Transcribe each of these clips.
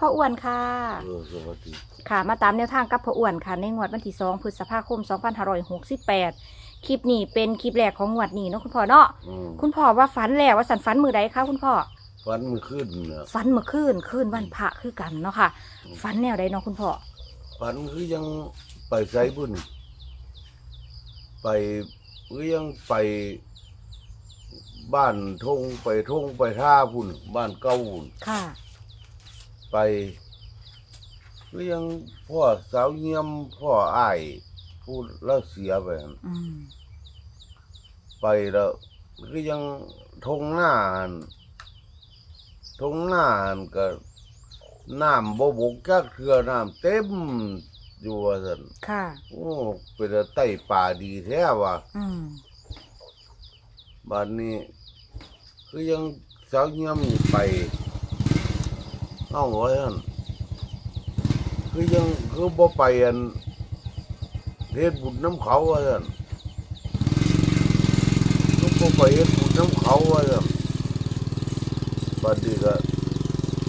พ่ออ้วนค่ะ เออสวัสดีค่ะ มาตามแนวทางกับพ่ออ้วนค่ะ ในงวดวันที่2พฤษภาคม 2568 คลิปนี้เป็นคลิปแรกของงวดนี้เนาะคุณพ่อเนาะ อืมคุณพ่อว่าฝันแล้วว่าสันฝันมือใดคะคุณพ่อ ฟันมันขึ้นนะฝันเมื่อคืนคืนวันพระคือกันเนาะค่ะ ฝันแนวใดเนาะคุณพ่อ ฟันคือยังไปไสบุญไปคือยังไป บ้านทงไปทงไปท่าพุ่น บ้านเก้าพุ่นค่ะ ไปคือยังพ่อสาวเยี่ยมพ่ออ้ายพูดแล้วเสียไปหั่นอืมไปแล้วคือยังทงหน้าหั่นทงหน้าหั่นก็น้ำบ่บกจักเทือน้ำเต็มอยู่ว่าซั่นค่ะ โอ้เป็นแต่ไต้ป่าดีแท้ว่ะ อืมบ้านนี้ คือยังสาวเยี่ยมนี่ไป เอ้าว่าซั่นคือยังคือบ่ไปอันเฮ็ดบุญน้ำเขาว่าซั่นคือบ่ไปเฮ็ดบุญน้ำเขาว่าซั่นบัดนี้ก็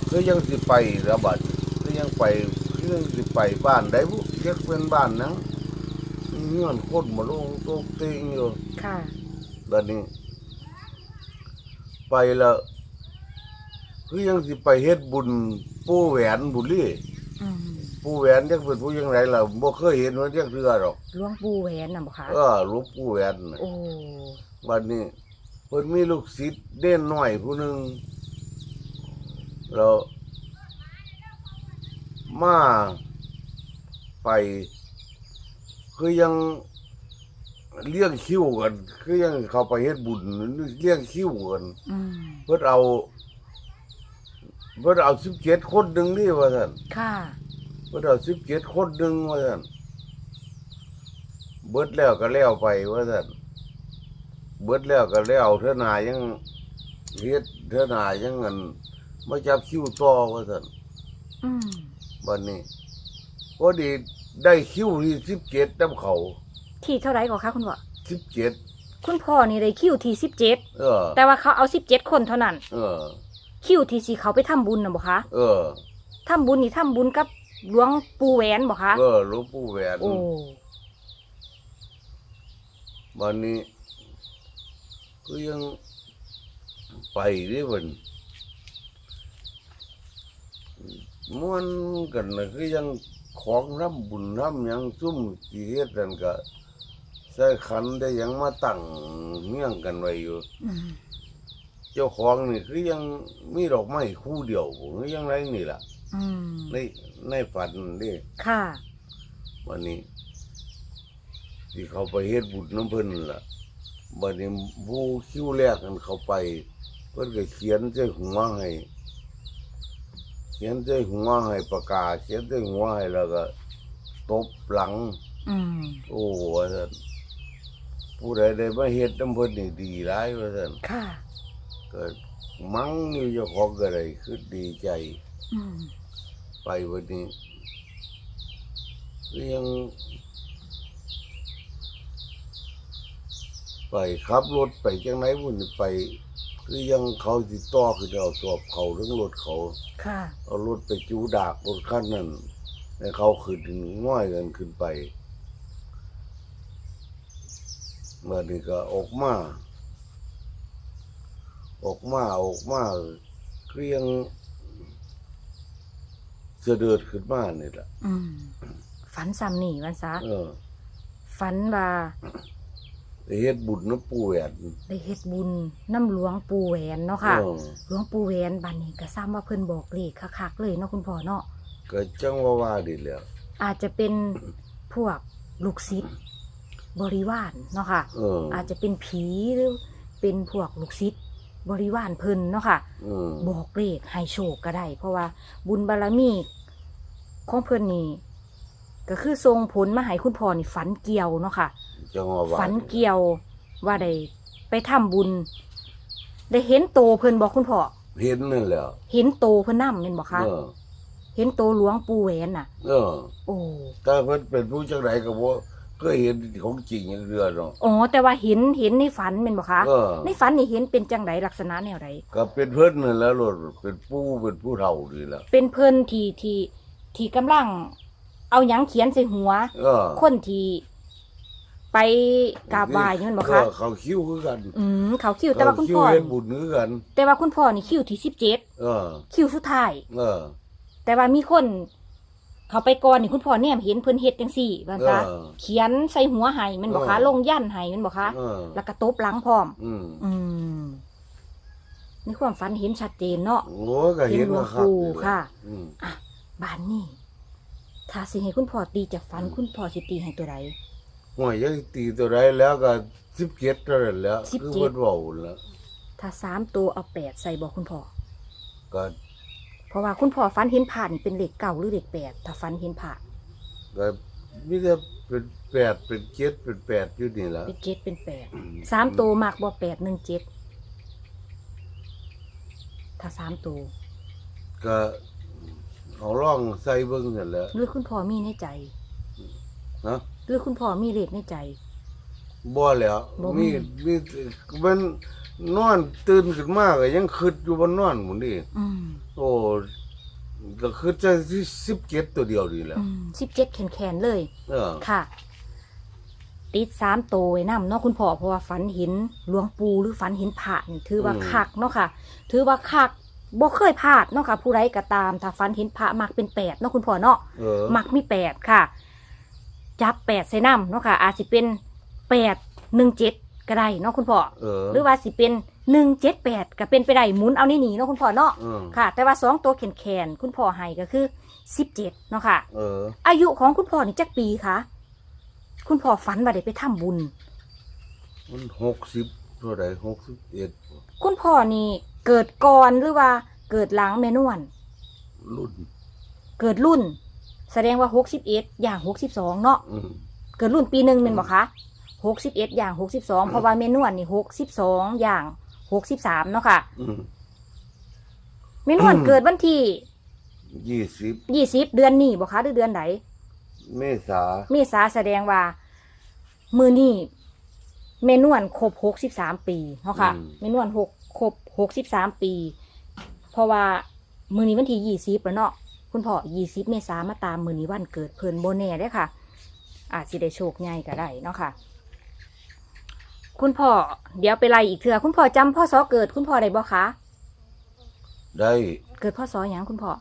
คือยังสิไปแล้วบัดคือยังไปคือยังสิไปบ้านใดบุเรียกเป็นบ้านหนังเงื่อนคนมาลงโตกเติงอยู่ค่ะบัดนี้ ไปแล้ว คือยังสิไปเฮ็ดบุญปู่แหวนบุรีอืมปู่แหวนจักเป็นผู้ยังไงล่ะบ่เคยเห็นว่าจักเรือหรอกหลวงปู่แหวนน่ะบ่คะเออหลวงปู่แหวนน่ะโอ้บัดนี้เพิ่นมีลูกศิษย์เด่นน้อยผู้หนึงแล้วมาไป คือยังเลี้ยงคิวกัน คือยังเขาไปเฮ็ดบุญเลี้ยงคิวกัน อืม เพิ่นเอา เพิ่นเอาสิบเจ็ดคนหนึ่งนี่ว่าท่านค่ะ เพิ่นเอาสิบเจ็ดคนหนึ่งว่าท่านเบิดแล้วก็แล้วไปว่าท่านเบิดแล้วก็แล้วเท่านายังเฮ็ดเท่านายังเงินมาจับคิวต่อว่าท่านอืมบัดนี้พอดีได้คิวที่สิบเจ็ดน้ำเขาที่เท่าไหร่ก่อนคะคุณพ่อสิบเจ็ดคุณพ่อนี่ได้คิวที่สิบเจ็ดเออ แต่ว่าเขาเอาสิบเจ็ดคนเท่านั้น เออ คิวที่สีเขาไปทำบุญนะบ่คะเออทำบุญนี่ทำบุญกับหลวงปู่แหวนบ่คะเออหลวงปู่แหวนโอ้วันนี้ก็ยังไปเรื่มันม้วนกันนะคือยังของร่ำบุญร่ำหยังซุ่มจีเฮ็ดกันก็ใส่ขันได้หยังมาตั้งเงี้ยงกันไว้อยู่อืม เจ้าของนี่คือยังมีดอกไม้คู่เดียวคือยังไรนี่ล่ะอืมในในฝันนี่ค่ะ วันนี้ ที่เขาไปเฮ็ดบุญน้ำเพิ่นนั่นล่ะบัดนี้ผู้คิวแรกกันเขาไป เพิ่นก็เขียนใส่หัวให้ เขียนใส่หัวให้ประกาศเขียนใส่หัวให้แล้วก็ตบหลัง อืมโอ้ว่าซั่นผู้ใดได้มาเฮ็ดน้ำเพิ่นนี่ดีหลายว่าซั่นค่ะ ก็มั่งอยู่เจ้าของก็ได้คือดีใจ อืมไปวันนี้ก็ยัง ไปขับรถไปจังไหนบุญไปคือยังเขาติดต่อคือเอาตัวเขาเรื่องรถเขา ค่ะ เอารถไปจูดากรถคันนั้นให้เขาขึ้นง่อยกันขึ้นไปเมื่อนี้ก็ออกมา ออกมาออกมาคือยังเสด็จขึ้นมานี่แหละอืมฝันซ้ำนี่วันซะเออฝันว่าได้เฮ็ดบุญน้ำปูแหวนได้เฮ็ดบุญน้ำหลวงปู่แหวนเนาะค่ะ เออหลวงปู่แหวนบัดนี้ก็ซ้ำว่าเพิ่นบอกเลขคักๆเลยเนาะคุณพ่อเนาะ ก็จังว่าว่าดีแหล้ว อาจจะเป็นพวกลูกศิษย์บริวารเนาะค่ะ เอออาจจะเป็นผีหรือเป็นพวกลูกศิษย์ บริวารเพิ่นเนาะค่ะเออบอกเลขให้โชคก็ได้ เพราะว่าบุญบารมีของเพิ่นนี่ก็คือทรงผลมาให้คุณพ่อนี่ฝันเกี่ยวเนาะค่ะ จังว่าว่าฝันเกี่ยวว่าได้ไปทำบุญ ได้เห็นโตเพิ่นบอกคุณพ่อเห็นนั่นแหละเห็นโตเพิ่นนำแม่นบ่คะเออเห็นโตหลวงปู่แหวนน่ะ เออโอ้ ถ้าเพิ่นเป็นผู้จังไดก็บ่ ก็เห็นของจริงอย่างเรือเนาะ อ๋อแต่ว่าเห็นเห็นในฝันเป็นบ่คะเออ ในฝันนี่เห็นเป็นจังไดลักษณะแนวใดก็เป็นเพิ่นนั่นแหล้วรถเป็นปู่เป็นผู้เฒ่านี่แหละเป็นเพิ่นที่ที่ที่กำลัง เอาหยังเขียนใส่หัว เออคนที่ไปกราบไหว้นี่แมันบ่คะเออเขาคิ้วคือกันอืมเขาคิวแต่ว่าคุณเขคิ้พ่อเฮ็ดบุญคือกัน แต่ว่าคุณพ่อนี่คิวที่สิบเจ็ดเออ คิวสุดท้าย เออ แต่ว่ามีคน เขาไปก่อนนี่คุณพ่อเนี่ยเห็นเพิ่นเฮ็ดจังซี่ว่าซะเออเขียนใส่หัวให้แมันบ่คะเออ ลงยันให้แมันบ่คะเออแล้วก็ตบหลังพร้อม อืมอืมในความฝันเห็นชัดเจนเนาะ โอ้ก็เห็นเห็นหลวงว่าครับปู่ค่ะ อืมอะบ้านนี่ถ้าสิให้คุณพ่อตีจากฝันคุณพ่อสิตีให้ตัวใด ห่วยยังตีตัวใดแล้วก็17เท่านั้นแหล้วสิบคือเจ็ดเพิ่นเว้าแล้วถ้าสามตัวเอาแปดใส่บอกคุณพ่อก็ เพราะว่าคุณพ่อฝันเห็นผ่านเป็นเลขเก่าหรือเลขแปดถ้าฝันเห็นผ่านก็มีแต่เป็นแปดเป็นเจ็ดเป็นแปดอยู่นี่แหละเป็นเจ็ดเป็นแปดสามตัวมากบ่แปดหนึ่งเจ็ดถ้าสามตัวก็เขาลองใส่เบิ่งนั่นแหละหรือคุณพ่อมีในใจนะหรือคุณพ่อมีเลขในใจ บ่แล้วบ่มี มีมีมันนอนตื่นขึ้นมาก็ยังคิดอยู่บนนอนหมุนนี่อืม โอ้ ก็คือจะที่17ตัวเดียวนี่แหละอืมสิบเจ็ดแขนๆเลยเออค่ะ ติดสามตัวไว้นำเนาะคุณพ่อเพราะว่าฝันเห็นหลวงปู่หรือฝันเห็นพระนี่ถือว่าคักเนาะค่ะ ถือว่าคักบ่เคยพลาดเนาะค่ะ ผู้ใดก็ตามถ้าฝันเห็นพระมักเป็นแปดเนาะคุณพ่อเนาะ เออมักมีแปดค่ะ จับแปดใส่น้ำเนาะค่ะ อาจจะเป็นแปดหนึ่งเจ็ดก็ได้เนาะคุณพ่อ เออหรือว่าสิเป็น หนึ่งเจ็ดแปดก็เป็นไปได้หมุนเอานี่หนีเนาะคุณพ่อเนาะเออค่ะ แต่ว่าสองตัวแขนแขนๆคุณพ่อให้ก็คือสิบเจ็ดเนาะค่ะ เออ อายุของคุณพ่อนี่จักปีคะคุณพ่อฝันว่าได้ไปทำบุญ มัน60เท่าใด61คุณพ่อนี่เกิดก่อนหรือว่าเกิดหลังแม่นวลรุ่น เกิดรุ่น แสดงว่าหกสิบเอ็ดอย่างหกสิบสองเนาะ อืม เกิดรุ่นปีหนึ่งเป็นบ่คะหกสิบเอ็ดอย่างหกสิบสองเพราะว่าเมนวนนี่หกสิบสองอย่าง หกสิบสามเนาะค่ะอืมเมนวนอืมเกิดวันที่20ยี่สิบเดือนนี้บ่คะหรือเดือนไหนเมษาเมษาแสดงว่า มือนี่เมนวนครบหกสิบสามปีเนาะค่ะเมนวนหกครบหกสิบสามปี เพราะว่ามือนี้วันที่ยี่สิบแล้วเนาะคุณพ่อยี่สิบเมษามาตามมือนี้วันเกิดเพิ่นโบแน่ได้อค่ะ อาจสิได้โชคใหญ่ก็ได้เนาะค่ะ คุณพ่อเดี๋ยวไปไล่อีกเถื่อคุณพ่อจำพ่อสอเกิด คุณพ่อได้บ่คะได้เกิดพ่อสออย่างคุณพ่อ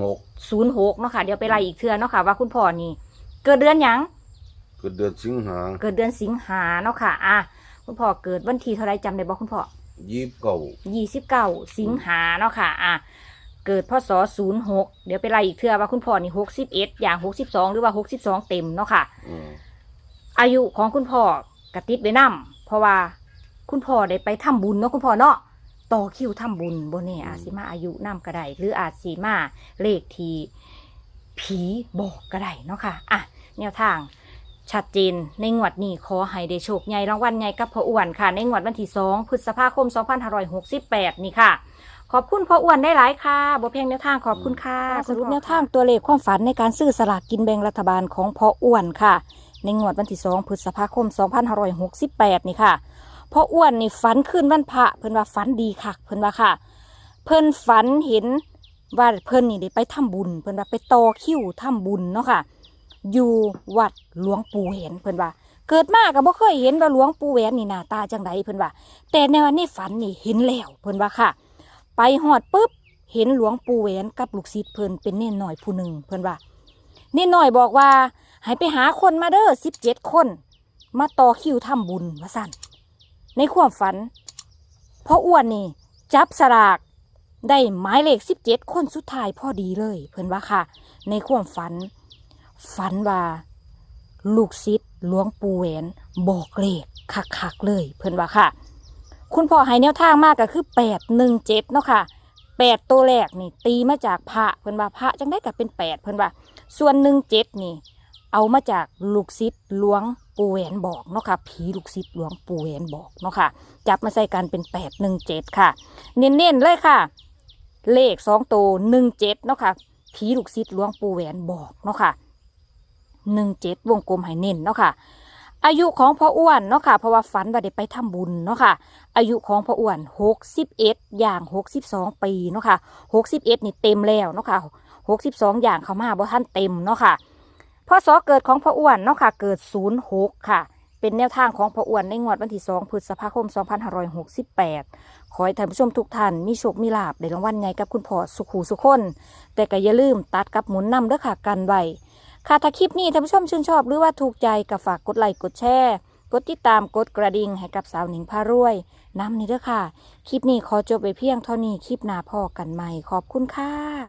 06ศูนย์หกเนาะค่ะ เดี๋ยวไปไล่อีกเถื่อเนาะค่ะว่าคุณพ่อนี่ เกิดเดือนหยังก็เดือนสิงหาเกิดเดือนสิงหาเนาะค่ะ อะ คุณพ่อเกิดวันที่เท่าไรจำได้บ่คุณพ่อยี่สิบเก้ายี่สิบเก้าสิงหาเนาะค่ะ อะเกิดพศศูนย์หกเดี๋ยวไปไล่อีกเถื่อว่าคุณพ่อนี่หกสิบเอ็ดอย่างหกสิบสองหรือว่าหกสิบสองเต็มเนาะค่ะอืมอายุของคุณพ่อ กระติดไว้นํเพราะว่าคุณพ่อได้ไปทำบุญเนาะคุณพ่อเนาะต่อคิวทำบุญบนเนี่ยอาจสิมาอายุนํก็ได้หรืออาจสิมาเลขที่ผีบอกก็ได้เนาะค่ะอะแนวทางชัดเจนในงวดนี้ขอให้ได้โชคใหญ่รางวัลใหญ่กับพ่ออ้วนค่ะ ในงวดวันที่2พฤษภาคม 2568 นี่ค่ะ ขอบคุณพ่ออ้วนได้หลายค่ะบ่เพียงแนวทางขอบคุณค่ะ สรุปแนวทางตัวเลขความฝันในการซื้อสลากกินแบ่งรัฐบาลของพ่ออ้วนค่ะ ในงวดวันที่2พฤษภาคม 2568 นี่ค่ะพ่ออ้วนนี่ฝันขึ้นวันพระเพิ่นว่าฝันดีคักเพิ่นว่าค่ะ เพิ่นฝันเห็นว่าเพิ่นนี่ได้ไปทำบุญ เพิ่นว่าไปต่อคิวทำบุญเนาะค่ะ อยู่วัดหลวงปู่แหวนเพิ่นว่า เกิดมาก็บ่เคยเห็นว่าหลวงปู่แหวนนี่หน้าตาจังไดเพิ่นว่า แต่ในวันนี้ฝันนี่เห็นแล้วเพิ่นว่าค่ะ ไปหอดปุ๊บเห็นหลวงปู่แหวนกับลูกศิษย์เพิ่นเป็นเน่นหน่อยผู้หนึ่งเพิ่นว่าเน่นหน่อยบอกว่า ให้ไปหาคนมาเด้อสิบเจ็ดคน มาต่อคิวทำบุญว่าสั่นในความฝันพ่ออ้วนนี่ จับสลากได้หมายเลขสิบเจ็ดคนสุดท้ายพอดีเลย เพิ่อนว่าค่ะ ในความฝัน ฝันว่า ลูกศิษย์หลวงปู่แหวนบอกเลขคักๆเลย เพิ่อนว่าค่ะ คุณพ่อให้แนวทางมากก็คือแปดหนึ่งเจ็ดเนาะค่ะแปดตัวแรกนี่ ตีมาจากพระเพิ่อนว่าพระจังได้กับเป็นแปดเพิ่อนว่า ส่วนหนึ่งเจ็ดนี่ เอามาจากลูกศิษย์หลวงปู่แหวนบอกเนาะค่ะ ผีลูกศิษย์หลวงปู่แหวนบอกเนาะค่ะ จับมาใส่กันเป็นแปดหนึ่งเจ็ดค่ะ เน้นๆเลยค่ะ เลขสองตัวหนึ่งเจ็ดเนาะค่ะ ผีลูกศิษย์หลวงปู่แหวนบอกเนาะค่ะหนึ่งเจ็ดวงกลมให้เน้นเนาะค่ะ อายุของพ่ออ้วนเนาะค่ะ เพราะว่าฝันว่าได้ไปทำบุญเนาะค่ะ อายุของพ่ออ้วนหกสิบเอ็ดอย่างหกสิบสองปีเนาะค่ะหกสิบเอ็ดนี่เต็มแล้วเนาะค่ะหกสิบสองอย่างเขามาบ่ท่านเต็มเนาะค่ะ พ่อสอเกิดของพ่ออ้วนเนาะค่ะเกิดศูนย์หกค่ะ เป็นแนวทางของพ่ออ้วนในงวดวันที่สองพฤษภาคม 2568 ขอให้ท่านผู้ชมทุกท่านมีโชค มีลาบได้รางวัลใหญ่กับคุณพ่อสุขูสุคน แต่ก็อย่าลืมตัดกับหมุนนำเด้อค่ะกันไว้ค่ะถ้าคลิปนี้ท่านผู้ชมชื่นชอบหรือว่าถูกใจก็ฝากกดไลค์กดแชร์กดติดตามกดกระดิ่งให้กับสาวหนิงพารวยนำนี้เด้อค่ะ คลิปนี้ขอจบไปเพียงเท่านี้คลิปหน้าพอกันใหม่ขอบคุณค่ะ